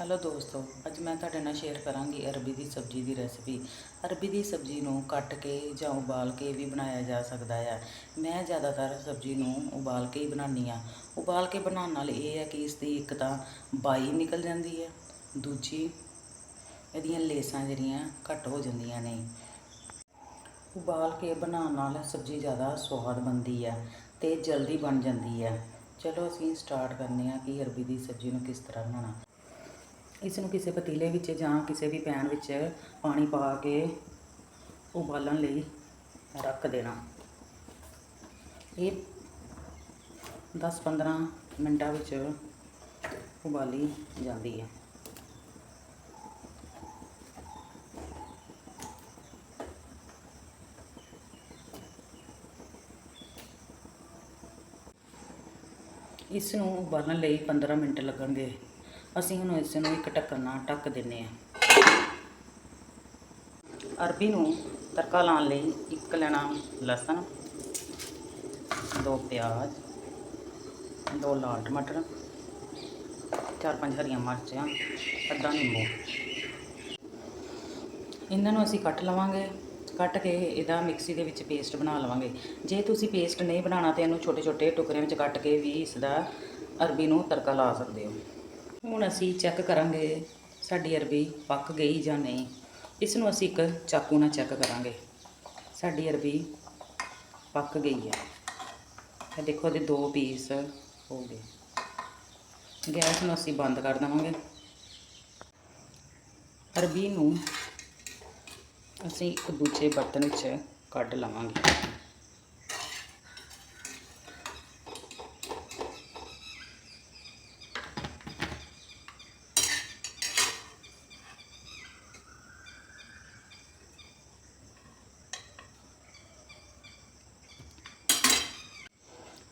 Hello ਦੋਸਤੋ, ਅੱਜ ਮੈਂ ਤੁਹਾਡੇ ਨਾਲ ਸ਼ੇਅਰ ਕਰਾਂਗੀ ਅਰਬੀ ਦੀ ਸਬਜ਼ੀ ਦੀ ਰੈਸਿਪੀ ਅਰਬੀ ਦੀ ਸਬਜ਼ੀ ਨੂੰ ਕੱਟ ਕੇ ਜਾਂ ਉਬਾਲ ਕੇ ਵੀ ਬਣਾਇਆ ਜਾ ਸਕਦਾ ਆ। ਮੈਂ ਜ਼ਿਆਦਾਤਰ ਸਬਜ਼ੀ ਨੂੰ ਉਬਾਲ ਕੇ ਹੀ ਬਣਾਉਂਦੀ ਆ ਉਬਾਲ ਕੇ ਬਣਾਉਣ ਨਾਲ ਇਹ ਹੈ ਕਿ ਇਸ ਦੀ ਇੱਕ ਤਾਂ ਬਾਈ ਨਿਕਲ ਜਾਂਦੀ ਹੈ ਦੂਜੀ ਇਹਦੀਆਂ ਲੇਸਾਂ ਜਿਹੜੀਆਂ ਘੱਟ ਹੋ ਜਾਂਦੀਆਂ ਨੇ। ਉਬਾਲ ਕੇ ਬਣਾਉਣ ਨਾਲ ਸਬਜ਼ੀ ਜ਼ਿਆਦਾ ਸਵਾਦ ਬਣਦੀ ਆ ਤੇ ਜਲਦੀ ਬਣ ਜਾਂਦੀ ਹੈ ਚਲੋ ਅਸੀਂ ਸਟਾਰਟ ਕਰਦੇ ਹਾਂ ਕਿ ਅਰਬੀ ਦੀ ਸਬਜ਼ੀ ਨੂੰ ਕਿਸ ਤਰ੍ਹਾਂ ਬਣਾਉਣਾ। ਇਸ ਨੂੰ ਕਿਸੇ ਪਤੀਲੇ ਵਿੱਚ ਜਾਂ ਕਿਸੇ ਵੀ ਪੈਨ ਵਿੱਚ ਪਾਣੀ ਪਾ ਕੇ ਉਬਾਲਣ ਲਈ ਰੱਖ ਦੇਣਾ। ਇਹ 10-15 ਮਿੰਟਾਂ ਵਿੱਚ ਉਬਾਲੀ ਜਾਂਦੀ ਹੈ। ਇਸ ਨੂੰ ਉਬਾਲਣ ਲਈ 15 ਮਿੰਟ ਲੱਗਣਗੇ। ਅਸੀਂ ਹੁਣ ਇਸ ਨੂੰ ਇੱਕ ਢੱਕਣ ਨਾਲ ਢੱਕ ਦਿੰਨੇ ਆ ਅਰਬੀ ਨੂੰ ਤੜਕਾ ਲਾਉਣ ਲਈ ਇੱਕ ਲੈਣਾ ਲਸਣ, ਦੋ ਪਿਆਜ਼, ਦੋ ਲਾਲ ਟਮਾਟਰ, ਚਾਰ ਪੰਜ ਹਰੀਆਂ ਮਿਰਚਾਂ, ਅੱਧਾ ਨਿੰਬੂ। ਇਹਨਾਂ ਨੂੰ ਅਸੀਂ ਕੱਟ ਲਵਾਂਗੇ। ਕੱਟ ਕੇ ਇਹਦਾ ਮਿਕਸੀ ਦੇ ਵਿੱਚ ਪੇਸਟ ਬਣਾ ਲਵਾਂਗੇ। ਜੇ ਤੁਸੀਂ ਪੇਸਟ ਨਹੀਂ ਬਣਾਉਣਾ ਤਾਂ ਇਹਨੂੰ ਛੋਟੇ ਛੋਟੇ ਟੁਕੜਿਆਂ ਵਿੱਚ ਕੱਟ ਕੇ ਵੀ ਇਸ ਦਾ ਅਰਬੀ ਨੂੰ ਤੜਕਾ ਲਾ ਸਕਦੇ ਹੋ। ਹੁਣ ਅਸੀਂ ਚੈੱਕ ਕਰਾਂਗੇ ਸਾਡੀ ਅਰਬੀ ਪੱਕ ਗਈ ਜਾਂ ਨਹੀਂ। ਇਸ ਨੂੰ ਅਸੀਂ ਇੱਕ ਚਾਕੂ ਨਾਲ ਚੈੱਕ ਕਰਾਂਗੇ। ਸਾਡੀ ਅਰਬੀ ਪੱਕ ਗਈ ਹੈ। ਇਹ ਦੇਖੋ ਇਹਦੇ ਦੋ ਪੀਸ ਹੋ ਗਏ। ਗੈਸ ਨੂੰ ਅਸੀਂ ਬੰਦ ਕਰ ਦੇਵਾਂਗੇ। ਅਰਬੀ ਨੂੰ ਅਸੀਂ ਇੱਕ ਦੂਜੇ ਬਰਤਨ ਵਿੱਚ ਕੱਢ ਲਵਾਂਗੇ।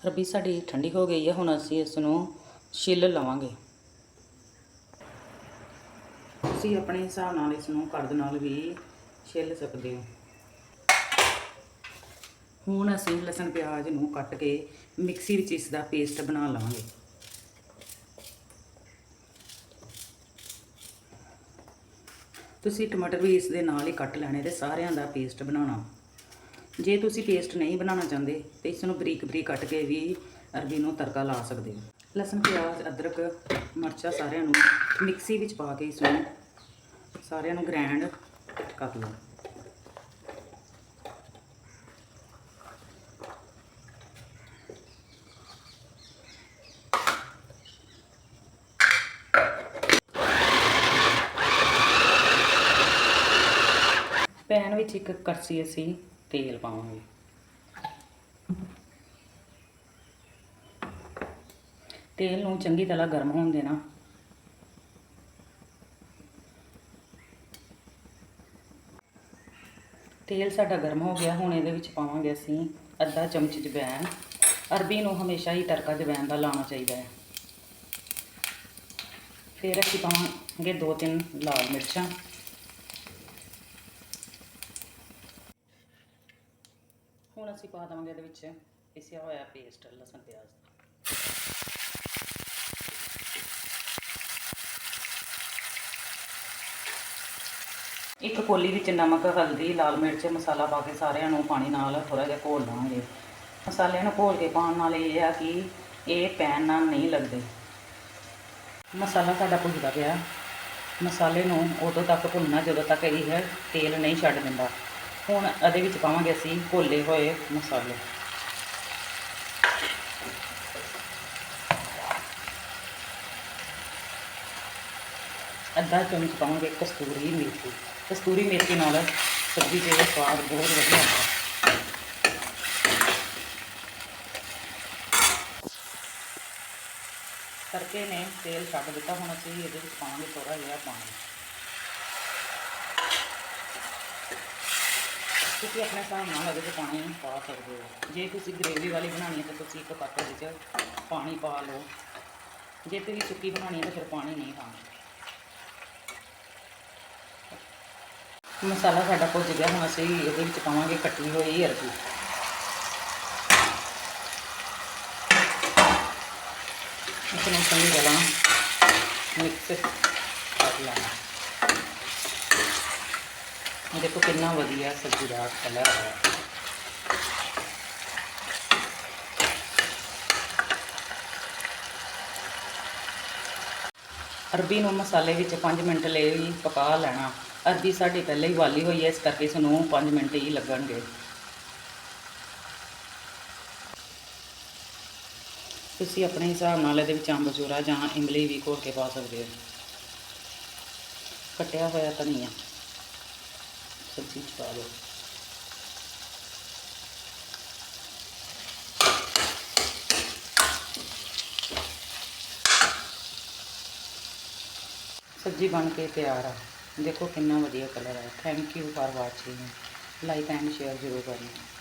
ਅਰਬੀ ਸਾਡੀ ਠੰਡੀ ਹੋ ਗਈ ਹੈ ਹੁਣ ਅਸੀਂ ਇਸ ਨੂੰ ਛਿੱਲ ਲਵਾਂਗੇ। ਤੁਸੀਂ ਆਪਣੇ ਹਿਸਾਬ ਨਾਲ ਇਸ ਨੂੰ ਕਰਦ ਨਾਲ ਵੀ ਛਿੱਲ ਸਕਦੇ ਹੋ। ਹੁਣ ਅਸੀਂ ਲਸਣ, ਪਿਆਜ਼ ਨੂੰ ਕੱਟ ਕੇ ਮਿਕਸੀ ਵਿੱਚ ਇਸ ਦਾ ਪੇਸਟ ਬਣਾ ਲਵਾਂਗੇ। ਤੁਸੀਂ ਟਮਾਟਰ ਵੀ ਇਸ ਦੇ ਨਾਲ ਹੀ ਕੱਟ ਲੈਣੇ ਤੇ ਸਾਰਿਆਂ ਦਾ ਪੇਸਟ ਬਣਾਉਣਾ। ਜੇ ਤੁਸੀਂ ਪੇਸਟ ਨਹੀਂ ਬਣਾਉਣਾ ਚਾਹੁੰਦੇ ਤੇ ਇਸ ਨੂੰ ਬਰੀਕ ਬਰੀਕ ਕੱਟ ਕੇ ਵੀ ਅਰਬੀ ਨੂੰ ਤੜਕਾ ਲਾ ਸਕਦੇ ਹੋ। ਲਸਣ, ਪਿਆਜ਼, ਅਦਰਕ, ਮਿਰਚਾਂ ਸਾਰਿਆਂ ਨੂੰ ਮਿਕਸੀ ਵਿੱਚ ਪਾ ਕੇ ਇਸ ਨੂੰ ਸਾਰਿਆਂ ਨੂੰ ਗ੍ਰਾਈਂਡ ਕਰ ਲਓ। ਪੈਨ ਵਿੱਚ ਇੱਕ ਕੜਛੀ ਅਸੀਂ ਤੇਲ ਪਾਵਾਂਗੇ। ਤੇਲ ਨੂੰ ਚੰਗੀ ਤਰ੍ਹਾਂ ਗਰਮ ਹੋਣ ਦੇਣਾ। ਤੇਲ ਸਾਡਾ ਗਰਮ ਹੋ ਗਿਆ, ਹੁਣ ਇਹਦੇ ਵਿੱਚ ਪਾਵਾਂਗੇ ਅਸੀਂ ਅੱਧਾ ਚਮਚ ਜਵੈਣ। ਅਰਬੀ ਨੂੰ ਹਮੇਸ਼ਾ ਹੀ ਤੜਕਾ ਜਵੈਣ ਦਾ ਲਾਉਣਾ ਚਾਹੀਦਾ ਹੈ। ਫਿਰ ਅਸੀਂ ਪਾਵਾਂਗੇ ਦੋ ਤਿੰਨ ਲਾਲ ਮਿਰਚਾਂ ਹੁਣ ਅਸੀਂ ਪਾ ਦੇਵਾਂਗੇ ਇਹਦੇ ਵਿੱਚ। ਪਿਸਿਆ ਹੋਇਆ ਪੇਸਟ ਲਸਣ, ਪਿਆਜ਼। ਦਾ ਇੱਕ ਕੋਲੀ ਵਿੱਚ ਨਮਕ, ਹਲਦੀ, ਲਾਲ ਮਿਰਚ, ਮਸਾਲਾ ਪਾ ਕੇ ਸਾਰਿਆਂ ਨੂੰ ਪਾਣੀ ਨਾਲ ਥੋੜਾ ਜਿਹਾ ਘੋਲ ਲਵਾਂਗੇ ਮਸਾਲਿਆਂ ਨੂੰ ਘੋਲ ਕੇ ਪਾਉਣ ਨਾਲ ਇਹ ਆ ਕਿ ਇਹ ਪੈਨ ਨਾਲ ਨਹੀਂ ਲੱਗਦੇ। ਮਸਾਲਾ ਸਾਡਾ ਭੁੱਜਦਾ ਪਿਆ। ਮਸਾਲੇ ਨੂੰ ਉਦੋਂ ਤੱਕ ਭੁੰਨਣਾ ਜਦੋਂ ਤੱਕ ਇਹ ਤੇਲ ਨਹੀਂ ਛੱਡ ਦਿੰਦਾ। ਹੁਣ ਇਹਦੇ ਵਿੱਚ ਪਾਵਾਂਗੇ ਅਸੀਂ ਘੋਲੇ ਹੋਏ ਮਸਾਲੇ। ਅੱਧਾ ਚਮਚ ਪਾਵਾਂਗੇ ਕਸਤੂਰੀ ਮੇਥੀ। ਕਸਤੂਰੀ ਮੇਥੀ ਨਾਲ ਸਬਜ਼ੀ ਦੇ ਸਵਾਦ ਬਹੁਤ ਵਧੀਆ ਆਉਂਦਾ ਤੜਕੇ ਨੇ ਤੇਲ ਛੱਡ ਦਿੱਤਾ, ਹੁਣ ਅਸੀਂ ਇਹਦੇ ਵਿੱਚ ਪਾਵਾਂਗੇ ਥੋੜਾ ਜਿਹਾ ਪਾਣੀ। ਤੁਸੀਂ ਆਪਣੇ ਹਿਸਾਬ ਨਾਲ ਉਹਦੇ 'ਚ ਪਾਣੀ ਪਾ ਸਕਦੇ ਹੋ। ਜੇ ਤੁਸੀਂ ਗ੍ਰੇਵੀ ਵਾਲੀ ਬਣਾਉਣੀ ਹੈ ਤਾਂ ਤੁਸੀਂ ਇੱਕ ਕੱਪ ਵਿੱਚ ਪਾਣੀ ਪਾ ਲਓ। ਜੇ ਤੁਸੀਂ ਸੁੱਕੀ ਬਣਾਉਣੀ ਹੈ ਤਾਂ ਫਿਰ ਪਾਣੀ ਨਹੀਂ ਪਾਉਣਾ। ਮਸਾਲਾ ਸਾਡਾ ਭੁੱਜ ਗਿਆ, ਹੁਣ ਅਸੀਂ ਇਹਦੇ ਵਿੱਚ ਪਾਵਾਂਗੇ ਕੱਟੀ ਹੋਈ ਅਰਬੀ। ਇਸ ਨੂੰ ਚੰਗੀ ਤਰ੍ਹਾਂ ਮਿਕਸ ਕਰ ਲੈਣਾ। ਇਹ ਦੇਖੋ ਕਿੰਨਾ ਵਧੀਆ ਸਬਜ਼ੀ ਦਾ ਕਲਰ ਆਇਆ ਅਰਬੀ ਨੂੰ ਮਸਾਲੇ ਵਿੱਚ 5 ਮਿੰਟ ਲਈ ਪਕਾ ਲੈਣਾ। ਅਰਬੀ ਸਾਡੀ ਪਹਿਲਾਂ ਹੀ ਵਾਲੀ ਹੋਈ ਹੈ, ਇਸ ਕਰਕੇ ਇਸ ਨੂੰ 5 ਮਿੰਟ ਹੀ ਲੱਗਣਗੇ। ਤੁਸੀਂ ਆਪਣੇ ਹਿਸਾਬ ਨਾਲ ਇਹਦੇ ਵਿੱਚ ਅੰਬ ਚੂਰਾ ਜਾਂ ਇਮਲੀ ਵੀ ਘੋਲ ਕੇ ਪਾ ਸਕਦੇ ਹੋ। ਕੱਟਿਆ ਹੋਇਆ ਧਨੀਆ ਸਬਜ਼ੀ 'ਚ ਪਾ ਦਿਓ ਸਬਜ਼ੀ ਬਣ ਕੇ ਤਿਆਰ ਆ ਦੇਖੋ ਕਿੰਨਾ ਵਧੀਆ ਕਲਰ ਹੈ thank you for watching like and share ਜ਼ਰੂਰ ਕਰਨਾ